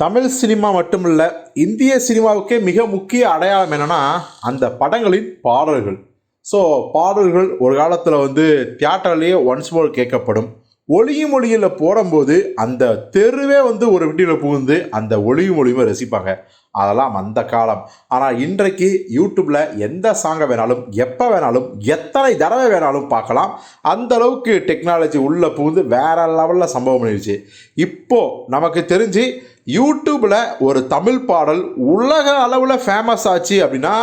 Tamil cinema மட்டுமல்ல இந்திய சினிமாவுக்கே மிக முக்கிய அடையாளம் என்னென்னா அந்த படங்களின் பாடல்கள். ஸோ பாடல்கள் ஒரு காலத்தில் வந்து தியேட்டர்லேயே ஒன்ஸ் மோர் கேட்கப்படும். ஒளியும் ஒளியில் போடும்போது அந்த தெருவே வந்து ஒரு வீட்டில் புகுந்து அந்த ஒளியும் மொழியுமே ரசிப்பாங்க. அதெல்லாம் அந்த காலம். ஆனால் இன்றைக்கு யூடியூப்பில் எந்த சாங்கை வேணாலும் எப்போ வேணாலும் எத்தனை தடவை வேணாலும் பார்க்கலாம். அந்த அளவுக்கு டெக்னாலஜி உள்ளே புகுந்து வேற லெவலில் சம்பவம் பண்ணிடுச்சு இப்போது நமக்கு தெரிஞ்சு யூடியூப்பில் ஒரு தமிழ் பாடல் உலக அளவில் ஃபேமஸ் ஆச்சு அப்படின்னா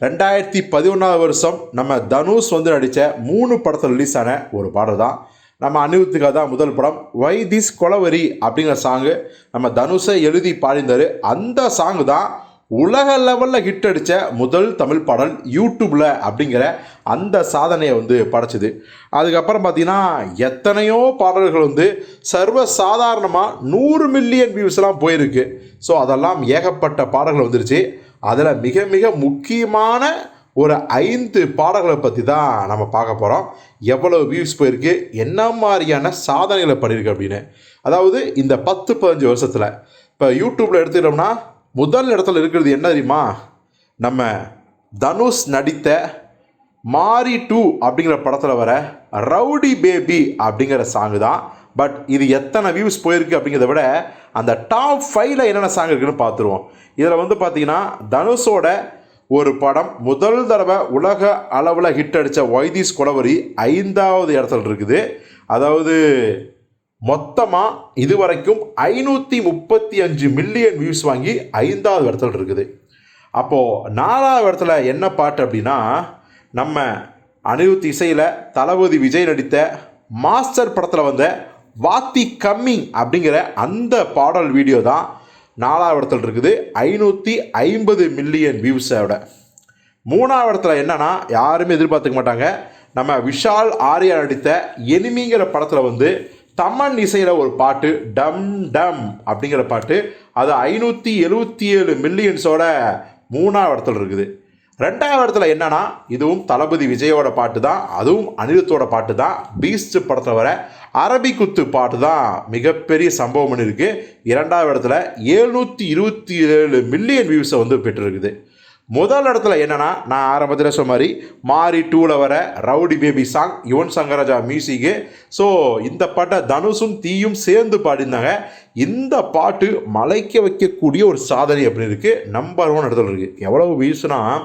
ரெண்டாயிரத்தி பதினொன்றாவது வருஷம் நம்ம தனுஷ் வந்து நடித்த மூணு படத்தில் ரிலீஸ் ஆன ஒரு பாடல் தான் நம்ம அனிருத்துக்காக தான் முதல் படம். வை திஸ் கொலவரி அப்படிங்கிற சாங்கு நம்ம தனுஷை எழுதி பாடிந்தார் அந்த சாங்கு தான் உலக லெவலில் ஹிட் அடித்த முதல் தமிழ் பாடல் யூடியூப்பில் அப்படிங்கிற அந்த சாதனையை வந்து படைச்சிது. அதுக்கப்புறம் பார்த்தீங்கன்னா எத்தனையோ பாடல்கள் வந்து சர்வ சாதாரணமாக நூறு மில்லியன் வியூஸ்லாம் போயிருக்கு. ஸோ அதெல்லாம் ஏகப்பட்ட பாடல்கள் வந்துருச்சு. அதில் மிக மிக முக்கியமான ஒரு ஐந்து பாடல்களை பற்றி தான் நம்ம பார்க்க போகிறோம் எவ்வளோ வியூஸ் போயிருக்கு? என்ன மாதிரியான சாதனைகளை பண்ணியிருக்கு அப்படின்னு. அதாவது இந்த பத்து பதினஞ்சு வருஷத்தில் இப்போ யூடியூப்பில் எடுத்துக்கிட்டோம்னா முதல் இடத்துல இருக்கிறது என்ன தெரியுமா? நம்ம தனுஷ் நடித்த மாரி டூ அப்படிங்கிற படத்தில் வர ரவுடி பேபி அப்படிங்கிற சாங்கு தான். பட் இது எத்தனை வியூஸ் போயிருக்கு அப்படிங்கிறத விட அந்த டாப் ஃபைவ்ல என்னென்ன சாங் இருக்குன்னு பார்த்துருவோம். இதில் வந்து பார்த்தீங்கன்னா தனுஷோட ஒரு படம் முதல் தடவை உலக அளவில் ஹிட் அடித்த வைதீஸ் குளவரி ஐந்தாவது இடத்துல இருக்குது. அதாவது மொத்தமாக இதுவரைக்கும் ஐநூற்றி முப்பத்தி அஞ்சு மில்லியன் வியூஸ் வாங்கி ஐந்தாவது இடத்துல இருக்குது. அப்போது நாலாவது இடத்துல என்ன பாட்டு அப்படின்னா நம்ம அனிருத் இசையில் தளபதி விஜய் நடித்த மாஸ்டர் படத்தில் வந்த வாத்தி கம்மிங் அப்படிங்கிற அந்த பாடல் வீடியோ தான் நாலாவது இடத்துல இருக்குது. ஐநூற்றி ஐம்பது மில்லியன் வியூஸோட மூணாவது இடத்துல என்னென்னா யாருமே எதிர்பார்த்துக்க மாட்டாங்க. நம்ம விஷால் ஆரியா நடித்த எனிமிங்கிற படத்தில் வந்து தமன் இசையில் ஒரு பாட்டு டம் டம் அப்படிங்கிற பாட்டு அது ஐநூற்றி எழுபத்தி ஏழு மில்லியன்ஸோட மூணாவது இடத்துல இருக்குது. ரெண்டாவது இடத்துல என்னன்னா இதுவும் தளபதி விஜயோட பாட்டு தான் அதுவும் அனிருத்தோட பாட்டு தான் பீஸ்ட் படத்தை வர அரபி குத்து பாட்டு தான் மிகப்பெரிய சம்பவம் பண்ணியிருக்கு இரண்டாவது இடத்துல ஏழ்நூற்றி இருபத்தி ஏழு மில்லியன் வியூஸை வந்து பெற்றிருக்குது. முதல் இடத்துல என்னென்னா நான் ஆரம்பத்தில் சொன்ன மாதிரி மாரி டூவில் வர rowdy baby song Yuvan Shankar Raja music so இந்த பாட்டை தனுஷும் தீயும் சேர்ந்து பாடியிருந்தாங்க. இந்த பாட்டு மலைக்க வைக்கக்கூடிய ஒரு சாதனை அப்படின்னு இருக்குது நம்பர் ஒன் இடத்துல இருக்குது எவ்வளவு வியூஸ்னால்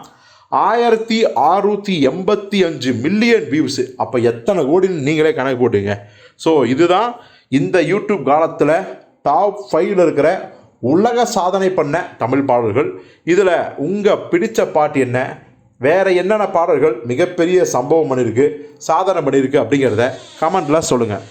ஆயிரத்தி அறுநூற்றி எண்பத்தி அஞ்சு மில்லியன் வியூஸு அப்போ எத்தனை கோடின்னு நீங்களே கணக்கு போட்டுங்க. ஸோ இதுதான் இந்த யூடியூப் காலத்தில் டாப் ஃபைவ்ல இருக்கிற உலக சாதனை பண்ண தமிழ் பாடல்கள். இதில் உங்கள் பிடித்த பாட்டு என்ன? வேறு என்னென்ன பாடல்கள்? மிகப்பெரிய சம்பவம் பண்ணியிருக்கு சாதனை பண்ணியிருக்கு அப்படிங்கிறத கமெண்ட்டில் சொல்லுங்கள்